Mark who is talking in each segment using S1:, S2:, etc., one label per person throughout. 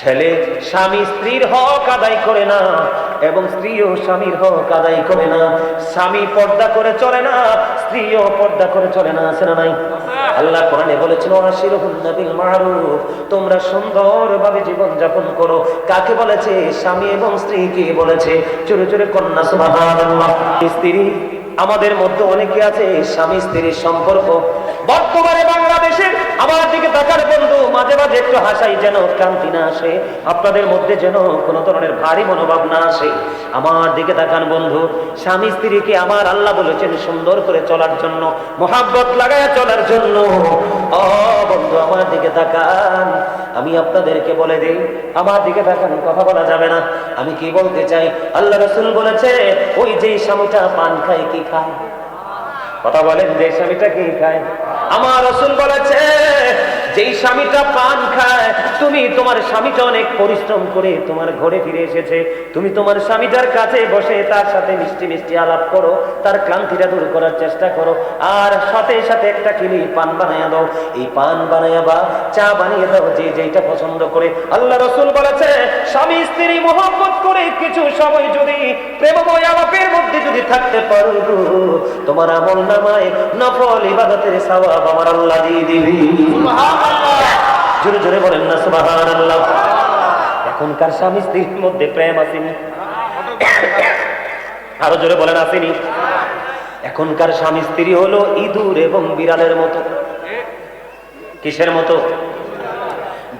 S1: ছেলে স্বামী স্ত্রীর হক আদায় করে না এবং স্ত্রীও স্বামীর হক আদায় করে না। স্বামী পর্দা করে চলে না, স্ত্রীও পর্দা করে চলে না, আছে না নাই? আল্লাহ কোরআনে বলেছিল আশিরুহুন্না বিল মারুফ তোমরা সুন্দরভাবে জীবন যাপন করো। কাকে বলেছে? স্বামী এবং স্ত্রীকে বলেছে। চুরে চুরে কন্যা, সুবহানাল্লাহ। স্ত্রী, আমাদের মধ্যে অনেকে আছে, স্বামী স্ত্রীর সম্পর্ক বর্তমানে বাংলাদেশে আমার দিকে তাকার বন্ধু মাঝে মাঝে একটু হাসাই যেন ক্রান্তি না আসে, আপনাদের মধ্যে যেন কোনো ধরনের ভারী মনোভাব না আসে। আমার দিকে তাকান বন্ধু, স্বামী স্ত্রীকে আমার আল্লাহ বলেছেন সুন্দর করে চলার জন্য, মোহাব্বত লাগায় চলার জন্য। ও বন্ধু, আমার দিকে তাকান। আমি আপনাদেরকে বলে দিই, আমার দিকে তাকান, কথা বলা যাবে না। আমি কি বলতে চাই? আল্লাহ রসুল বলেছে, ওই যে স্বামীটা পান খায়, কি খায়? কথা বলেন যে স্বামীটা কি খায়? আমার রসুল বলেছে যেই স্বামীটা পান খায়, তুমি তোমার স্বামীটা অনেক পরিশ্রম করে তোমার ঘরে ফিরে এসেছে। তুমি তোমার স্বামীটার কাছে বসে তার সাথে মিষ্টি মিষ্টি আলাপ করো, তার ক্লান্তিটা দূর করার চেষ্টা করো। আর সাথে সাথে একটা কিলি পান বানাইয়া দাও। এই পান বানাইয়া বা চা বানিয়ে দাও যে যেটা পছন্দ করে। আল্লাহ রসুল বলেছে, স্বামী স্ত্রী মোহাম্মত করে কিছু সময় যদি প্রেমময় আলাপের মধ্যে যদি থাকতে পারো, তোমার আমল নামায় নফল ইবাদতের সওয়াব আমার আল্লাহ দিয়ে দিবি। জোরে জোরে বলেন না, সুবহানাল্লাহ। এখনকার স্বামী স্ত্রীর মধ্যে প্রেম আসেনি। আরও জোরে বলেন, আসেনি। এখনকার স্বামী স্ত্রী হলো ইঁদুর এবং বিড়ালের মতো। কিসের মতো?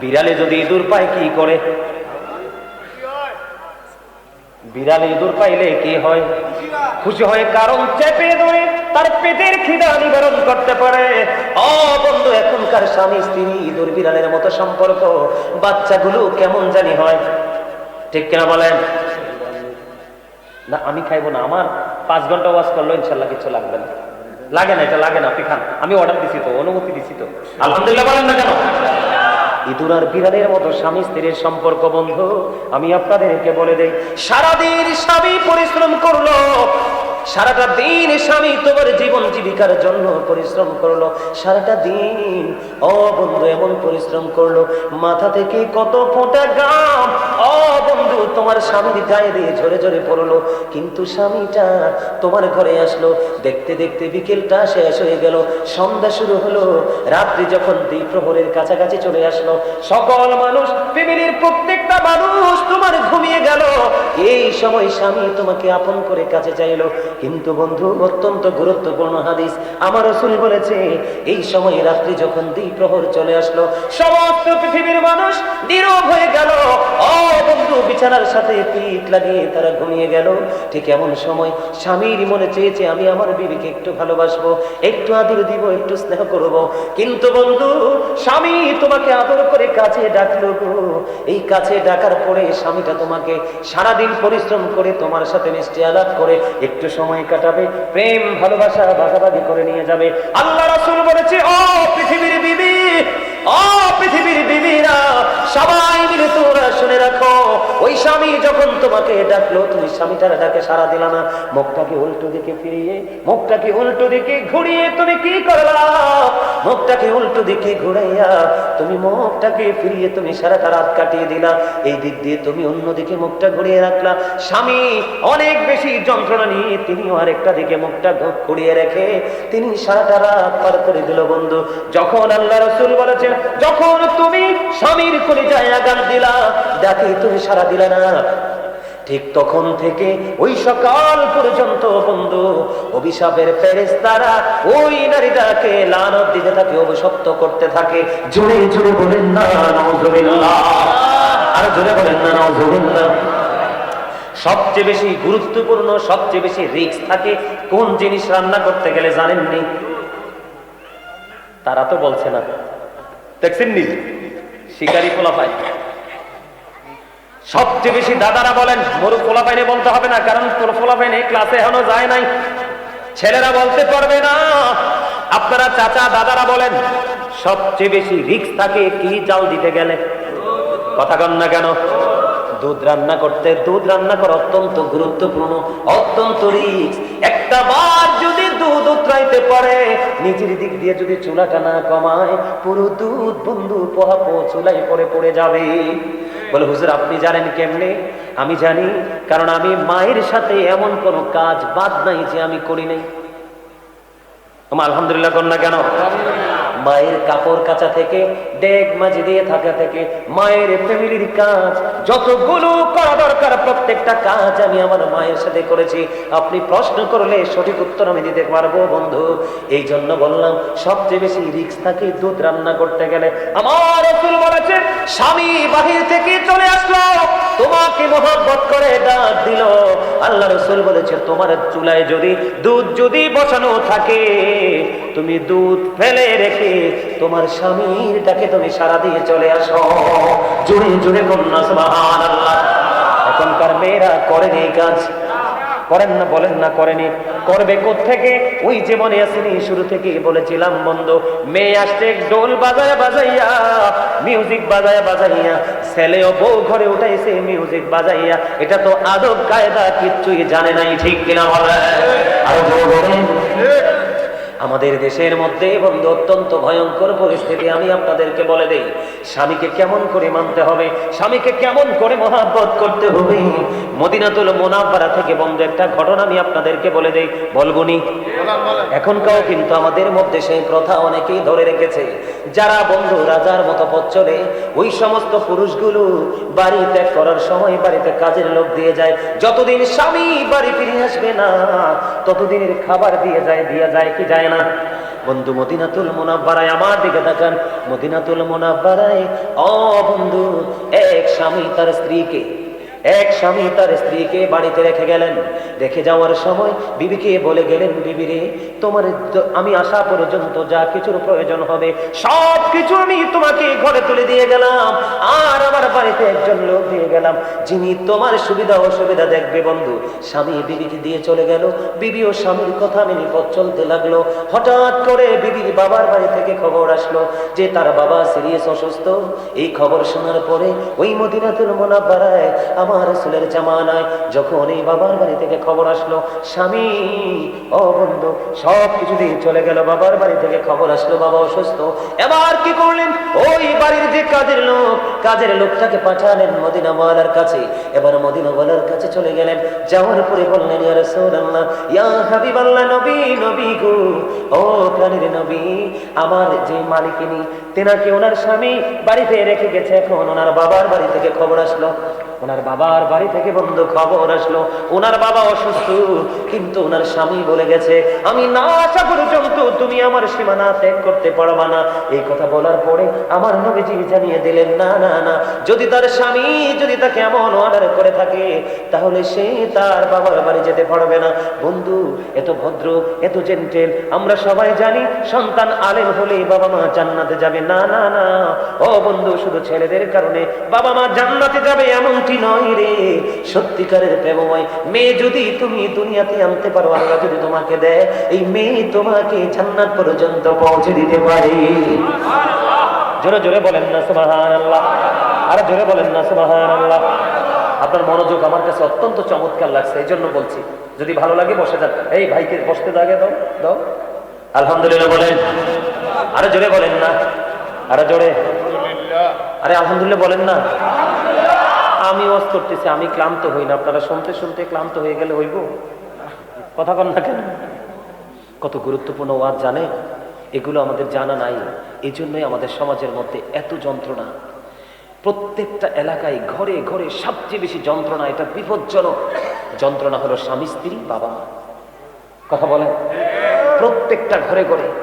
S1: বিড়ালে যদি ইঁদুর পায়, কি করে? বিড়ালে ইঁদুর পাইলে কি হয়? খুশি হয় কারণ চেপে ধরে তার পেটের খিদা নিবারণ করতে পারে। ও বন্ধু, এখনকার স্বামী, স্ত্রী, ইঁদুর, বিড়ালের মতো সম্পর্ক, বাচ্চাগুলো কেমন জানি হয়? ঠিক কিনা বলেন? না, আমি খাইবো না, আমার পাঁচ ঘণ্টা ওয়াজ করল ইনশাল্লাহ কিছু লাগবে না। লাগে না, এটা লাগে না, আপনি খান। আমি অর্ডার দিছি তো, অনুমতি দিছি তো। আলহামদুলিল্লাহ বলেন না কেন? ইঁদুর আর বিড়ালের মতো স্বামী স্ত্রীর সম্পর্ক, বন্ধু, আমি আপনাদেরকে বলে দেই, সারাদিন স্বামী পরিশ্রম করল সারাটা দিন স্বামী তোমার জীবন জীবিকার জন্য পরিশ্রম করল। সারাটা দিন ও বন্ধু এমন পরিশ্রম করল। মাথা থেকে কত ফোঁটা গাম ও বন্ধু তোমার স্বামীর গায়ে দিয়ে ঝরে ঝরে পড়ল। কিন্তু স্বামীটা তোমার ঘরে আসলো। দেখতে দেখতে বিকেলটা শেষ হয়ে গেল। সন্ধ্যা শুরু হলো। রাত্রি যখন দুই প্রহরের কাছাকাছি চলে আসলো। সকল মানুষ, ফ্যামিলির প্রত্যেকটা মানুষ তোমার ঘুমিয়ে গেল। এই সময় স্বামী তোমাকে আপন করে কাছে চাইলো। কিন্তু বন্ধু, অত্যন্ত গুরুত্বপূর্ণ হাদিস। আমার রসুল বলেছে, এই সময় রাত্রি যখন দুই প্রহর চলে আসলো, সমস্ত পৃথিবীর মানুষ নীরব হয়ে গেল। বন্ধু, বিছানার সাথে পিঠ লাগিয়ে তারা ঘুমিয়ে গেল। ঠিক এমন সময় স্বামীর মনে চেয়েছে, আমি আমার বিবিকে একটু ভালোবাসবো, একটু আদর দিব, একটু স্নেহ করব। কিন্তু বন্ধু, স্বামী তোমাকে আদর করে কাছে ডাকলো এই কাছে ডাকার পরে স্বামীটা তোমাকে সারাদিন পরিশ্রম করে, তোমার সাথে মিষ্টি আলাপ করে, একটু সময় কাটাবে, প্রেম, ভালোবাসা, ভাগাভাগি করে নিয়ে যাবে। আল্লাহ রাসুল বলেছে, ও পৃথিবীর বিবি ওই স্বামী যখন তোমাকে ডাকলো, তুমি স্বামীটার ডাকে সারা দিলা না। মুখটাকে উল্টো দিকে ফিরিয়ে, মুখটাকে উল্টো দিকে ঘুরিয়ে তুমি কি করলা? মুখটাকে উল্টো দিকে ঘুরাইয়া তুমি মুখটাকে ফিরিয়ে তুমি সারাটা রাত কাটিয়ে দিলা। এই দিক দিয়ে তুমি অন্যদিকে মুখটা ঘুরিয়ে রাখলা। স্বামী অনেক বেশি যন্ত্রণা নিয়ে তিনিও আরেকটা দিকে মুখটা ঘুরিয়ে রেখে তিনি সারাটা রাত পার করে দিল, বন্ধু। যখন আল্লাহ রসুল বলেছেন, যখন তুমি স্বামীর কলিজায় আগান দিলা, দেখে তুমি সারা দিলা না ঠিক তখন থেকে ওই সকাল পর্যন্ত বন্ধু, অভিশাপের ফেরেস তারা ওই নারীটাকে লানত দিতে থাকে, অভিশপ্ত করতে থাকে। জোরে জোরে বলেন না আর জোরে বলেন না সবচেয়ে বেশি গুরুত্বপূর্ণ, সবচেয়ে বেশি রিস্ক থাকে কোন জিনিস রান্না করতে গেলে জানেননি? তারা তো বলছে না। দেখছেন নি শিকারি পোলাপাই সবচেয়ে বেশি দাদারা বলেন, মরু পোলাপাইনে বলতে হবে না, কারণ পোলাপাইনে ক্লাসে এখনও যায় নাই। ছেলেরা বলতে পারবে না। আপনারা চাচা, দাদারা বলেন, সবচেয়ে বেশি রিক্স থাকে কি জাল দিতে গেলে? কথা কন না কেন? দুধ রান্না করতে, দুধ রান্না করা অত্যন্ত গুরুত্বপূর্ণ, অত্যন্ত রিক্স একটা বার যদি দুধ উতরাইতে পারে নিজের দিক দিয়ে যদি চুলাটা না কমায়, পুরো দুধ বন্ধু পোহাপো চুলাই পরে পড়ে যাবে। বলে, হুজুর, আপনি জানেন কেমনে? আমি জানি, কারণ আমি মায়ের সাথে এমন কোন কাজ বাদ নাই যে আমি করি নাই। আমার আলহামদুলিল্লাহ কন্যা কেন? মায়ের কাপড় কাচা থেকে, ডেক মাঝে দিয়ে থাকা থেকে, মায়ের ফ্যামিলির কাজ, যতগুলো করা দরকার প্রত্যেকটা কাজ আমি আমার মায়ের সাথে করেছি। আপনি প্রশ্ন করলে সঠিক উত্তর আমি দিতে পারব, বন্ধু। এই জন্য বললাম, সবচেয়ে বেশি রিক্স থাকে দুধ রান্না করতে গেলে। আমার রসুল বলেছে স্বামী বাহির থেকে চলে আসলো, তোমাকে মোহাব্বত করে ডাক দিল। আল্লাহ রসুল বলেছে, তোমার চুলায় যদি দুধ যদি বসানো থাকে, তুমি দুধ ফেলে রেখে তোমার স্বামীর ডাকে তুমি সারা দিয়ে চলে আসো। জুড়ে জুড়ে কন্যা সমান এখনকার মেয়েরা করেনি কাজ। করেন না, বলেন না, করেনি। করবে থেকে ওই যে মনে আসেনি, শুরু থেকে বলেছিলাম, বন্ধ, মেয়ে আসছে ডোল বাজায় বাজাইয়া মিউজিক বাজায় বাজাইয়া ছেলেও বউ ঘরে উঠাইছে মিউজিক বাজাইয়া। এটা তো আদব কায়দা কিচ্ছুই জানে নাই, ঠিক কিনা বলে। আমাদের দেশের মধ্যে বন্ধু অত্যন্ত ভয়ঙ্কর পরিস্থিতি, আমি আপনাদেরকে বলে দেই, স্বামীকে কেমন করে মানতে হবে, স্বামীকে কেমন করে মহাব্বত করতে হবে? মদিনাতুল মোনাব্বারা থেকে বন্ধু একটা ঘটনা আমি আপনাদেরকে বলে দেই, বলবনি এখনকাও কিন্তু আমাদের মধ্যে সেই প্রথা অনেকেই ধরে রেখেছে, যারা বন্ধু রাজার মতো পথ চলে, ওই সমস্ত পুরুষগুলো বাড়ি ত্যাগ করার সময় বাড়িতে কাজের লোক দিয়ে যায়, যতদিন স্বামী বাড়ি ফিরে আসবে না, ততদিনের খাবার দিয়ে যায় দিয়ে যায়, কি যায় না। বন্ধু মদিনাতুল মোনাব্বারায় আমার দিকে তাকান। মদিনাতুল মোনাব্বারায় ও বন্ধু, এক স্বামী তার স্ত্রীকে এক স্বামী তার স্ত্রীকে বাড়িতে রেখে গেলেন। রেখে যাওয়ার সময় বিবিকে বলে গেলেন বিবিরে তোমার আমি আসা পর্যন্ত যা কিছুর প্রয়োজন হবে, সব কিছু আমি তোমাকে ঘরে তুলে দিয়ে গেলাম। আর আমার বাড়িতে একজন লোক দিয়ে গেলাম, যিনি তোমার সুবিধা অসুবিধা দেখবে বন্ধু। স্বামী বিবিকে দিয়ে চলে গেল। বিবি ও স্বামীর কথা মেনে পথ চলতে লাগল। হঠাৎ করে বিবির বাবার বাড়ি থেকে খবর আসলো যে তার বাবা সিরিয়াস অসুস্থ। এই খবর শোনার পরে ওই মদিনাতুল মোনাব্বারায় আমার রসুলের জামানায় যখন এই বাবার বাড়ি থেকে খবর আসলো, স্বামী, ও বন্ধু, সব কিছু দিয়ে চলে গেল, বাবার বাড়ি থেকে খবর আসলো, বাবা অসুস্থ। এবার কি করলেন? ওই বাড়ির যে কাজের লোক, কাজের লোকটাকে পাঠালেন মদিনা ওয়ালার কাছে। এবার মদিনা ওয়ালার কাছে চলে গেলেন। যাওয়ার পরে বললেন, ইয়া নবী নবী ও প্রাণীর নবী, আমার যে মালিকিনী, তেনাকে ওনার স্বামী বাড়িতে রেখে গেছে, এখন ওনার বাবার বাড়ি থেকে খবর আসলো। ওনার বাবার বাড়ি থেকে বন্ধু খবর আসলো। ওনার বাবা অসুস্থ, কিন্তু ওনার স্বামী বলে গেছে, আমি না আসা পর্যন্ত তুমি আমার সীমানা ত্যাগ করতে পারবা না। এই কথা বলার পরে আমার নবীজি জানিয়ে দিলেন, না না না, যদি তার স্বামী যদি তাকে এমন অর্ডার করে থাকে, তাহলে সে তার বাবার বাড়ি যেতে পারবে না। বন্ধু, এত ভদ্র, এত জেন্টেল আমরা সবাই জানি সন্তান আলেম হলে বাবা মা জান্নাতে যাবে। না না না, ও বন্ধু, শুধু ছেলেদের কারণে বাবা মা জান্নাতে যাবে এমনটি নয় রে। সত্যিকারের প্রেমময় মেয়ে যদি তুমি দুনিয়াতে আনতে পারো, আল্লাহ যদি তোমাকে দেয়, এই মেয়ে তোমাকে জান্নাত পর্যন্ত পৌঁছে দিতে পারে। জোরে জোরে বলেন না সুবাহান আল্লাহ আরে জোরে বলেন না সুবাহান আল্লাহ আপনার মনোযোগ আমার কাছে অত্যন্ত চমৎকার লাগছে এই জন্য বলছি, যদি ভালো লাগে বসে যান। এই ভাইকে বসতে দাগে দাও দাও। আলহামদুলিল্লাহ বলেন। আরে জোরে বলেন না। আরে জোরে। আরে আলহামদুলিল্লাহ বলেন না। আমি ওয়াজ করতেছি, আমি ক্লান্ত হই না। আপনারা শুনতে শুনতে ক্লান্ত হয়ে গেলে হইব? কথা কন না কেন? কত গুরুত্বপূর্ণ ওয়াজ জানে? এগুলো আমাদের জানা নাই। এই জন্যই আমাদের সমাজের মধ্যে এত যন্ত্রণা। প্রত্যেকটা এলাকায় ঘরে ঘরে সবচেয়ে বেশি যন্ত্রণা, এটা বিপজ্জনক। যন্ত্রণা হলো স্বামী, স্ত্রী বাবা মা কথা বলেন? প্রত্যেকটা ঘরে ঘরে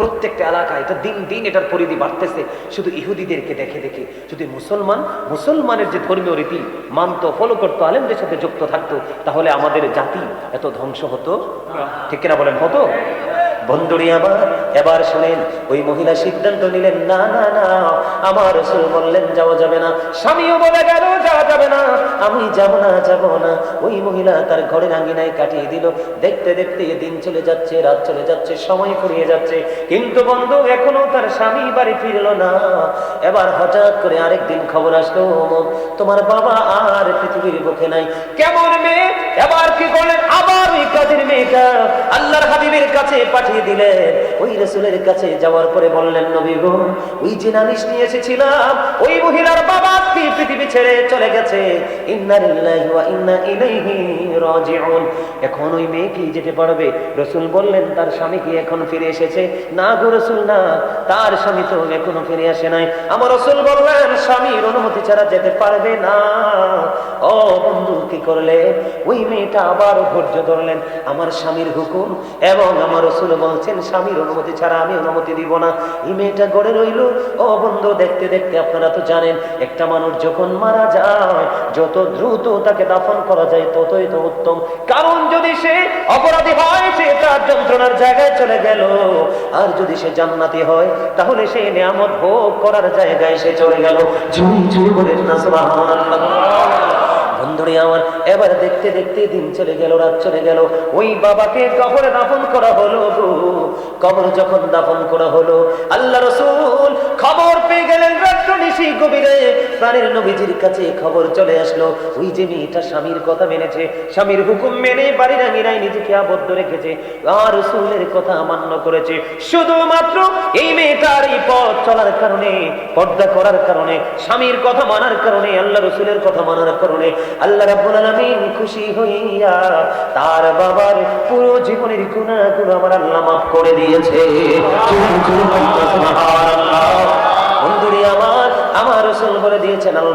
S1: প্রত্যেকটা এলাকায় এটা দিন দিন এটার পরিধি বাড়তেছে। শুধু ইহুদিদেরকে দেখে দেখে। যদি মুসলমান মুসলমানের যে ধর্মীয় রীতি মানত ফলো করতো আলেমদের সাথে যুক্ত থাকতো তাহলে আমাদের জাতি এত ধ্বংস হতো? ঠিক কিনা বলেন হতো? বন্ধুরি আমার, এবার শুনেন, ওই মহিলা সিদ্ধান্ত নিলেন, না না না, আমার রসুল বললেন, যাওয়া যাবে না। স্বামীও বলে গেল, যাওয়া যাবে না। আমি যাব না যাব না। ওই মহিলা তার ঘরের আঙ্গিনায় কাটিয়ে দিল। দেখতে দেখতে দিন চলে যাচ্ছে, রাত চলে যাচ্ছে, সময় ফুরিয়ে যাচ্ছে। কিন্তু বন্ধু, এখনও তার স্বামী বাড়ি ফিরল না। এবার হঠাৎ করে আরেক দিন খবর আসলো তোমার বাবা আর পৃথিবীর বুকে নাই। কেমন মেয়ে? এবার কি করলেন? আবার কাজের মেয়েটা আল্লাহর হাবিবের কাছে পাঠিয়ে দিলেন ওই রসুলের কাছে যাওয়ার পরে বললেন, নবী গো, ওই যে নালিশ নিয়ে এসেছিলাম, ওই মহিলার বাবা পৃথিবী ছেড়ে চলে গেছে। এখন ওই মেয়ে কি যেতে পারবে? রসুল বললেন, তার স্বামী কি এখন ফিরে এসেছে? না গো রসুল, না, তার স্বামী তো এখনও ফিরে আসে নাই। আমার রসুল বললেন, স্বামীর অনুমতি ছাড়া যেতে পারবে না। ও বন্ধু, কি করলে? ওই মেয়েটা আবার ধৈর্য ধরলেন। আমার স্বামীর হুকুম এবং আমার রসুল বলছেন, স্বামীর অনুমতি ছাড়া আমি অনুমতি দিব না। এই মেয়েটা গড়ে রইল। ও বন্ধু, দেখতে দেখতে আপনারা তো জানেন, একটা মানুষ যখন মারা যায়, যত দ্রুত তাকে দাফন করা যায়, ততই তো উত্তম। কারণ যদি সে অপরাধী হয়, সে তার যন্ত্রণার জায়গায় চলে গেল। আর যদি সে জান্নাতি হয়, তাহলে সে নিয়ামত ভোগ করার জায়গায় সে চলে গেল। ঝুড়ি ঝুড়ি বলে না, সুবহানাল্লাহ। বন্ধুরে আমার। এবার দেখতে দেখতে দিন চলে গেল, রাত চলে গেল। ওই বাবাকে কবরে দাফন করা হলো কবর যখন দাফন করা হলো, আল্লাহ রসুল খবর পেয়ে গেলেন নিজেকে আবদ্ধ রেখেছে, আর কথা শুধুমাত্র এই মেয়েটার এই পথ চলার কারণে, পর্দা করার কারণে, স্বামীর কথা মানার কারণে, আল্লাহ রসুলের কথা মানার কারণে আল্লাহ রাব্বুল আলামিন খুশি হইয়া তার বাবার পুরো জীবনের গুনাহগুলো আমার আল্লাহ মাফ করে দিয়েছে। বন্ধুরে আমার আমার রসুল বলে দিয়েছেন, আল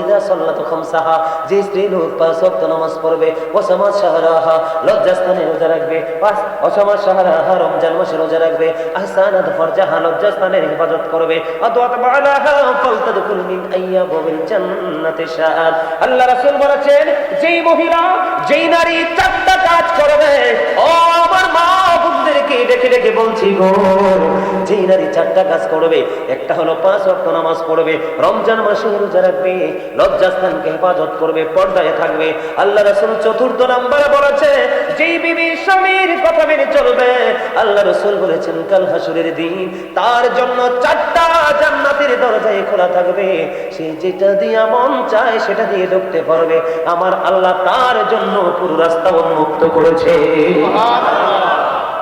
S1: ইযা সাল্লাতু খামসাহা, যে স্ত্রী লোক পাঁচ ওয়াক্ত নামাজ পড়বে, ও সমাজ শাহরাহা লজ্জাস্থানে রোজা রাখবে পাঁচ অসমাজ শাহরাহা রমজান মাসে রোজা রাখবে, আহসানাত ফারজাহা, লজ্জাস্থানের হেফাজত করবে। অতওয়াত বালাহা ফালতাদখুল মিন আইয়াবিল জান্নাতি শাআদ আল্লাহ রাসূল বলেছেন, যেই মহিলা, যেই নারী চারটা কাজ করবে, ও আমার মা বলছি গো, যেই নারী চারটা কাজ করবে, একটা হলো পাঁচ নামাজ পড়বে, রমজান মাসে রোজা রাখবে, লজ্জাস্থানকে হেফাজত করবে, পর্দায় থাকবে। আল্লাহ রাসূল চতুর্থ বলেছে, যেই বিবি স্বামীর কথা মেনে চলবে, আল্লাহ রাসূল বলেছেন, কাল হাসুরের দিন তার জন্য চারটা জান্নাতের দরজায় খোলা থাকবে। সে যেটা দিয়ে মন চায়, সেটা দিয়ে ঢুকতে পারবে। আমার আল্লাহ তার জন্য পুরো রাস্তা উন্মুক্ত করেছে।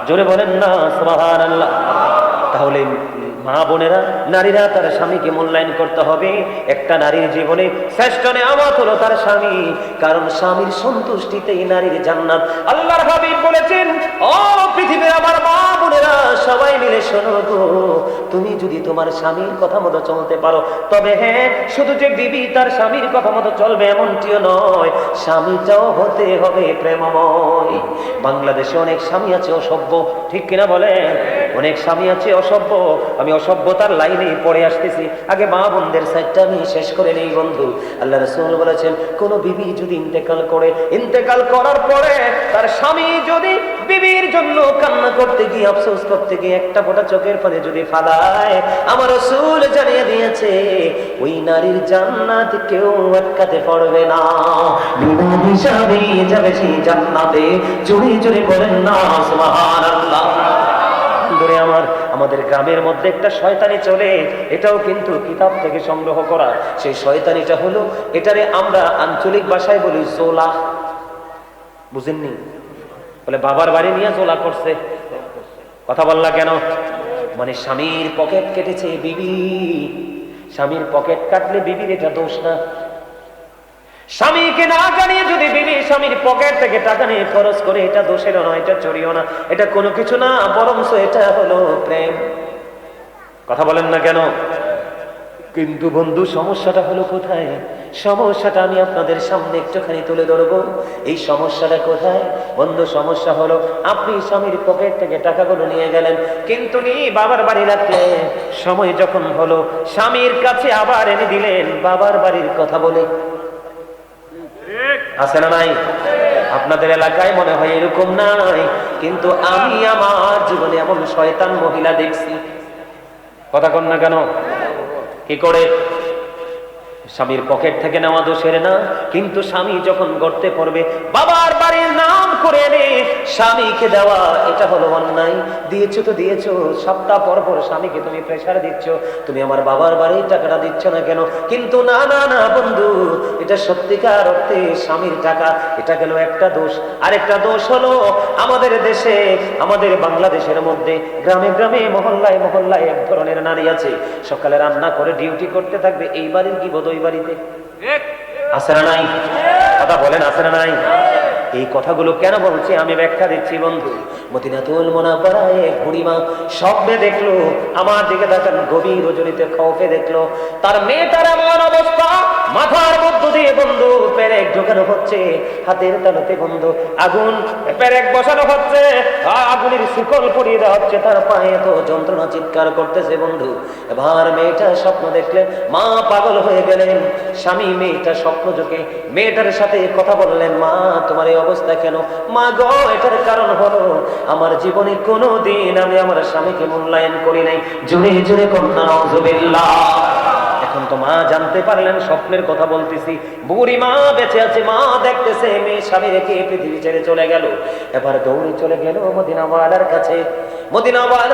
S1: জোরে বলেন না সুবহানাল্লাহ। তাহলে মা বোনেরা, নারীরা তার স্বামীকে মূল্যায়ন করতে হবে। একটা নারীর জীবনে শ্রেষ্ঠ নেয়ামত হলো তার স্বামী। কারণ স্বামীর সন্তুষ্টিতেই নারীর জান্নাত। আল্লাহর হাবিব বলেছেন, ও পৃথিবীর আমার মা বোনেরা, সবাই মিলে শোনো গো। তুমি যদি তোমার স্বামীর কথা মতো চলতে পারো, তবে হ্যাঁ শুধু যে বিবি তার স্বামীর কথা মতো চলবে এমনটিও নয়। স্বামীটাও হতে হবে প্রেমময়। বাংলাদেশে অনেক স্বামী আছে অসভ্য, ঠিক কিনা বলেন? অনেক স্বামী আছে অসভ্য, আমি অসভ্যতার লাইনে পড়ে আসতেছি। আগে মা বোনদের সাইডটা আমি শেষ করে নেই, বন্ধু। আল্লাহ রসুল বলেছেন, কোন বিবি যদি ইন্তেকাল করে, ইন্তেকাল করার পরে তার স্বামী যদি বিবির জন্য কান্না করতে গিয়ে, আফসোস করতে গিয়ে একটা ফোঁটা চোখের পানি যদি ফালায়, আমার রসুল জানিয়ে দিয়েছে, ওই নারীর জান্নাত কেউ আটকাতে পারবে না। বিনা হিসাবে যাবে সেই জান্নাতে জুড়ে জুড়ে বলেন না, সুবহানাল্লাহ। আমার, আমাদের গ্রামের মধ্যে একটা শয়তানি চলে, এটাও কিন্তু কিতাব থেকে সংগ্রহ করা। সেই শয়তানিটা হলো, এটারে আমরা আঞ্চলিক ভাষায় বলি জোলা। বুঝেননি? বলে, বাবার বাড়ি নিয়ে জোলা করছে। কথা বললা কেন? মানে স্বামীর পকেট কেটেছে বিবি। স্বামীর পকেট কাটলে বিবির এটা দোষ না। স্বামীকে না জানিয়ে যদি স্বামীর পকেট থেকে টাকা নিয়ে খরচ করে, এটা দোষেরও নয়, এটা চুরিও না, এটা কোনো কিছু না বরং এটা হলো প্রেম। কথা বলেন না কেন? কিন্তু বন্ধু, সমস্যাটা হলো কোথায়? সমস্যাটা আমি আপনাদের সামনে একটুখানি তুলে ধরবো। এই সমস্যাটা কোথায়? বন্ধু, সমস্যা হলো আপনি স্বামীর পকেট থেকে টাকাগুলো নিয়ে গেলেন, কিন্তু নি বাবার বাড়ি রাখলে সময় যখন হলো, স্বামীর কাছে আবার এনে দিলেন, বাবার বাড়ির কথা বলে। আছে না নাই? আপনাদের এলাকায় মনে হয় এরকম নাই, কিন্তু আমি আমার জীবনে এমন শয়তান মহিলা দেখছি। কথা কন না কেন? কি করে? স্বামীর পকেট থেকে নেওয়া দোষের না, কিন্তু স্বামী যখন গড়তে পড়বে, বাবার বাড়ির নাম করে এনে স্বামীকে দেওয়া এটা হলো অন্যায়। দিয়েছ তো দিয়েছ সপ্তাহ পর পর স্বামীকে তুমি প্রেশার দিচ্ছ। তুমি আমার বাবার বাড়ির টাকাটা দিচ্ছ না কেন? কিন্তু না না না বন্ধু এটা সত্যিকার অর্থে স্বামীর টাকা। এটা গেল একটা দোষ। আরেকটা দোষ হলো আমাদের দেশে আমাদের বাংলাদেশের মধ্যে গ্রামে গ্রামে মহল্লায় মহল্লায় এক ধরনের নারী আছে। সকালে রান্না করে ডিউটি করতে থাকবে এই বাড়ির কি বোধ ওই বাড়িতে? আছে না নাই? কথা বলেন আছে না নাই? এই কথাগুলো কেন বলছি আমি ব্যাখ্যা দিচ্ছি, বন্ধু? মদিনাতুল মোনাপাড়ায় বুড়িমা স্বপ্নে দেখল, আমার দিকে তাকান, গভীর রজনীতে খৌফে দেখল। তার মেয়েটার এমন অবস্থা, মাথার মধ্য দিয়ে বন্ধু, পেরেক ঢোকানো হচ্ছে, হাতের তালুতে বন্ধু, আগুন, পেরেক বসানো হচ্ছে, আগুনের শিকল পরিয়ে দেওয়া হচ্ছে, তার পায়ে তো যন্ত্রণা চিৎকার করতেছে বন্ধু। এবার মেয়েটা স্বপ্ন দেখলেন মা পাগল হয়ে গেলেন, স্বামী মেয়েটা স্বপ্ন যোগে মেয়েটার সাথে কথা বললেন, মা, তোমার এই অবস্থা কেন? মা গো, এটার কারণ হলো, আমার জীবনে কোনো দিন আমি আমার স্বামীকে মূল্যায়ন করি নাই। জুড়ে জুড়ে কন্যা এখন তো মা জানতে পারলেন, স্বপ্নের কথা বলতেছি। বুড়ি মা বেঁচে আছে, মা দেখতেছে, মেয়ে স্বামী রেখে পৃথিবী ছেড়ে চলে গেল। এবার দৌড়ে চলে গেল মদিনাওয়ালার কাছে। মদিনাওয়াল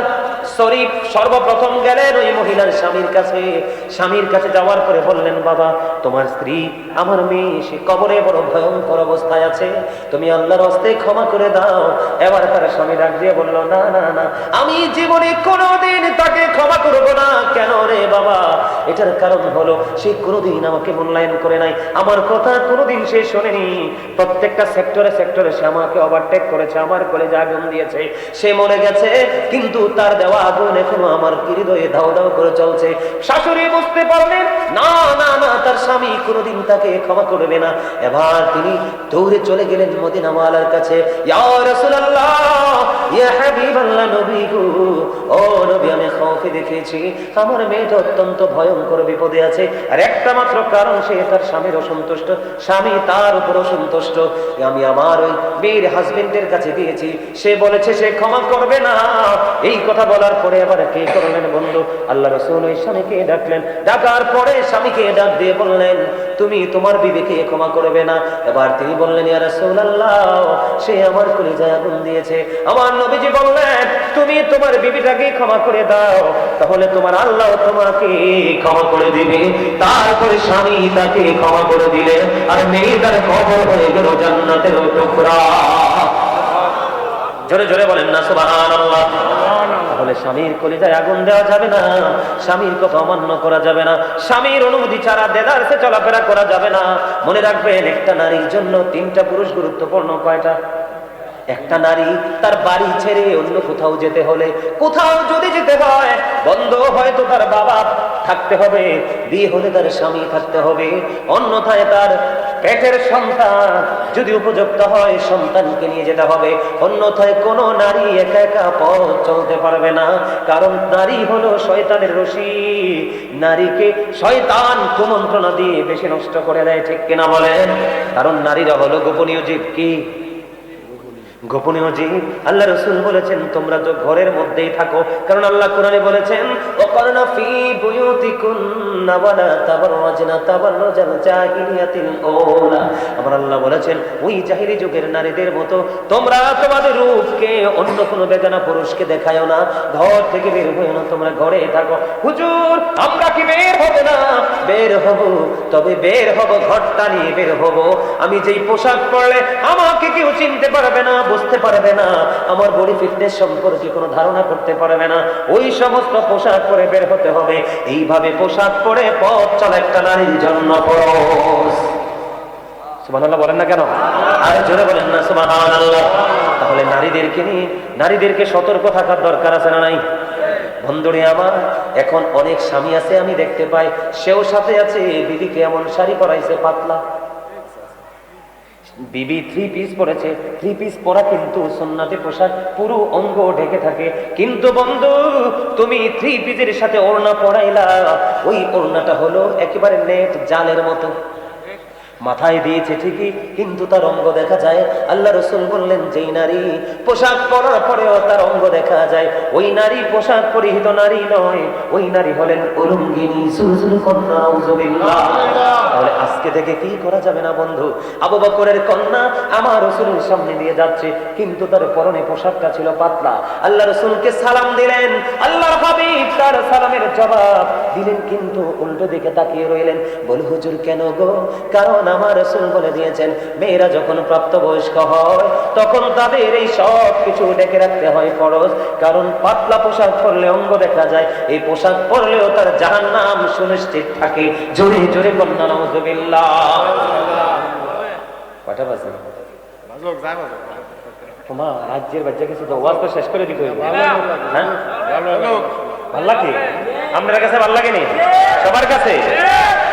S1: শরীফ সর্বপ্রথম গেলেন ওই মহিলার স্বামীর কাছে। স্বামীর কাছে যাওয়ার পরে বললেন, বাবা, তোমার স্ত্রী আমার মেয়ে, সে কবরে বড় ভয়ঙ্কর অবস্থায় আছে। তুমি আল্লাহর হস্তে ক্ষমা করে দাও। এবার তার স্বামী ডাক দিয়ে বলল, না না না, আমি জীবনে কোনোদিন তাকে ক্ষমা করব না। কেন রে বাবা? এটার কারণ হলো, সে কোনোদিন আমাকে মূল্যায়ন করে নাই। আমার কথা কোনোদিন সে শোনেনি। প্রত্যেকটা সেক্টরে সেক্টরে সে আমাকে ওভারটেক করেছে, আমার কলেজে আগুন দিয়েছে। সে মরে গেছে কিন্তু তার দেওয়া আগুন এখনও আমার হৃদয়ে দাও দাও করে চলছে। শাশুড়ি বুঝতে পারলেন, না না না, তার স্বামী কোনোদিন তাকে ক্ষমা করবে না। এবার তিনি দৌড়ে চলে গেলেন কাছে। তার উপর অসন্তুষ্ট। আমি আমার ওই মেয়ের হাজবেন্ডের কাছে দিয়েছি সে বলেছে, সে ক্ষমা করবে না। এই কথা বলার পরে আবার কে করলেন বন্ধু? আল্লাহ রসুল ওই স্বামীকে ডাকলেন। ডাকার পরে স্বামীকে ডাক দিয়ে বললেন, তুমি তোমার বিবেকে ক্ষমা করবে না। এবার তিনি বললেন, ইয়া রাসূলুল্লাহ, সে আমার কলিজায় আগুন দিয়েছে। আমার নবীজি বললেন, তুমি তোমার বিবিটাকে ক্ষমা করে দাও, তাহলে তোমার আল্লাহ তোমাকে ক্ষমা করে দিবে। তারপরে স্বামী তাকে ক্ষমা করে দিলে আর মেয়ে তার কবর হয়ে গেল জান্নাতের টুকরা। জোরে জোরে বলেন না, সুবহানাল্লাহ। তাহলে স্বামীর কলিজায় আগুন দেওয়া যাবে না, স্বামীর কথা অমান্য করা যাবে না, স্বামীর অনুমতি ছাড়া দেদারসে চলাফেরা করা যাবে না। মনে রাখবেন, একটা নারীর জন্য তিনটা পুরুষ গুরুত্বপূর্ণ, কয়টা? একটা নারী তার বাড়ি ছেড়ে অন্য কোথাও যেতে হলে, কোথাও যদি যেতে হয়, বন্ধ হয়তো তার বাবা থাকতে হবে, বিয়ে হলে তার স্বামী থাকতে হবে, অন্যথায় তার পেটের সন্তান। যদি উপযুক্ত হয় সন্তানকে নিয়ে যেতে হবে। অন্যথায় কোন নারী একা একা পথ চলতে পারবে না। কারণ নারী হলো শয়তানের রশি। নারীকে শয়তান কুমন্ত্রণা দিয়ে বেশি নষ্ট করে দেয়, ঠিক কিনা বলেন? কারণ নারীরা হলো গোপনীয় জীব। কি? গোপনীয় জীব আল্লাহ রসুল বলেছেন, তোমরা তো ঘরের মধ্যেই থাকো। কারণ আল্লাহ কোরআনে বলেছেন ও করোনা ফি বুয়ুতিকুন্না তাবাররাজনা তাবাররাজাল ওলা আল্লাহ বলেছেন, ওই জাহিলি যুগের নারীদের মতো তোমরা তোমাদের রূপকে অন্য কোনো বেগানা পুরুষকে দেখায়ও না। ঘর থেকে বের না, তোমরা ঘরে থাকো। হুজুর, আমরা কি বের হব না? বের হব, তবে বের হব, ঘরটা নিয়ে বের হব। আমি যেই পোশাক পরলে আমাকে কেউ চিনতে পারবে না। বুঝতে পারবে না, আমার বডি ফিটনেস সম্পর্কে কোনো ধারণা করতে পারবে না। ওই সমস্ত পোশাক পরে বের হতে হবে। এইভাবে পোশাক পরে পথ চলা একটা নারীর জন্য আছে, আমি দেখতে পাই, সেও সাথে আছে, বিবিকে এমন শাড়ি পরাইছে পাতলা। বিবি থ্রি পিস পরেছে। থ্রি পিস পরা কিন্তু সন্নাতে পোশাক পুরো অঙ্গ ঢেকে থাকে। কিন্তু বন্ধু, তুমি থ্রি পিসের সাথে ওড়না পরাইলা। ওই ওড়নাটা হলো একেবারে নেট জালের মতো। মাথায় দিয়েছে ঠিকই, কিন্তু তার অঙ্গ দেখা যায়। আল্লাহ রসুল বললেন, যেই নারী পোশাক পরার পরেও তার অঙ্গ দেখা যায়, ওই নারী পোশাক পরিহিত নারী নয়, ওই নারী হলেন। তাহলে আজকে থেকে কি করা যাবে না বন্ধু? আবু বকরের কন্যা আমার রসুলের সামনে দিয়ে যাচ্ছে, কিন্তু তার পরনে পোশাকটা ছিল পাতলা। আল্লাহ রসুলকে সালাম দিলেন আল্লাহ হাবিব তার সালামের জবাব দিলেন, কিন্তু উল্টো দিকে তাকিয়ে রইলেন। বল হুজুর কেন গো? কারণ আমার রসুল বলে দিয়েছেন মেয়েরা যখন প্রাপ্তবয়স্ক হয় তখন তাদের এই সব কিছু ডেকে রাখতে হয় ফরজ। কারণ পাতলা পোশাক পরলে অঙ্গ দেখা যায় এই পোশাক পরলেও তার জাহান নাম সুনিশ্চিত থাকে। জোরে জোরে কন্যা নজবিল্লা কটা বাজে রাজ্যের বাচ্চা কিছু তো ওয়াজ তো শেষ করে দিতে হ্যাঁ?
S2: ভালো
S1: লাগে আপনার কাছে ভালো লাগেনি সবার কাছে?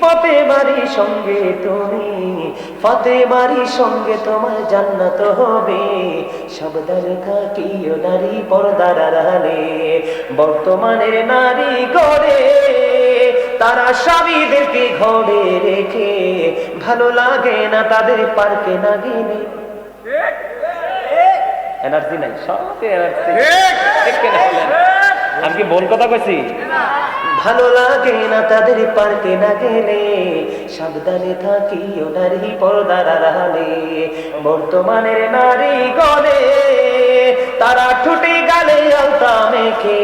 S1: ফতে মারি সঙ্গে তুমি ফতে মারি সঙ্গে তোমার জান্নাত হবে। সাবধানে থাকিও নারী পর্দার আড়ালে বর্তমানের নারী গড়ে তারা স্বামীদেরকে ঘরে রেখে ভালো লাগে না তাদের পার্কে না গেলে এনার্জি নাই সব এনার্জি আমি কি বোন কথা কইছি? ভালো লাগে না তাদের পারতে না গেলে সাবধানে থাকি ওনারই নারী পর্দার আড়ালে। বর্তমানের নারী গলে তারা ঠুটি গালে আলতা মেখে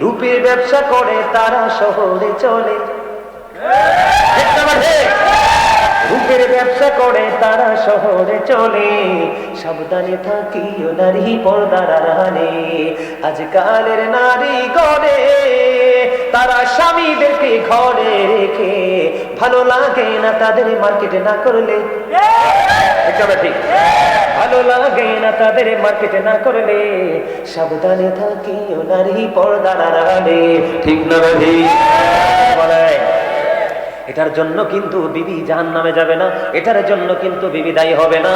S1: রূপের ব্যবসা করে তারা শহরে চলে। ব্যবসা করে, তারা শহরে চলে। সাবধানে থাকি ও নারী পর্দার আড়ালে। আজকালের নারী গড়ে, তারা স্বামীদেরকে ঘরে রেখে। ভালো লাগে না তাদের মার্কেটে না করলে। ভালো লাগে না তাদের মার্কেটে না করলে। সাবধানে থাকি ও নারী পর্দার আড়ালে। ঠিক না ঠিক? বলে এটার জন্য কিন্তু বিবি জাহান নামে যাবে না, এটার জন্য কিন্তু বিবি দায়ী হবে না।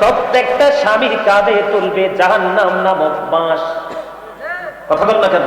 S1: প্রত্যেকটা স্বামীর কাঁধে তুলবে জাহান নাম নামক বাঁশ। কথা বল না কেন?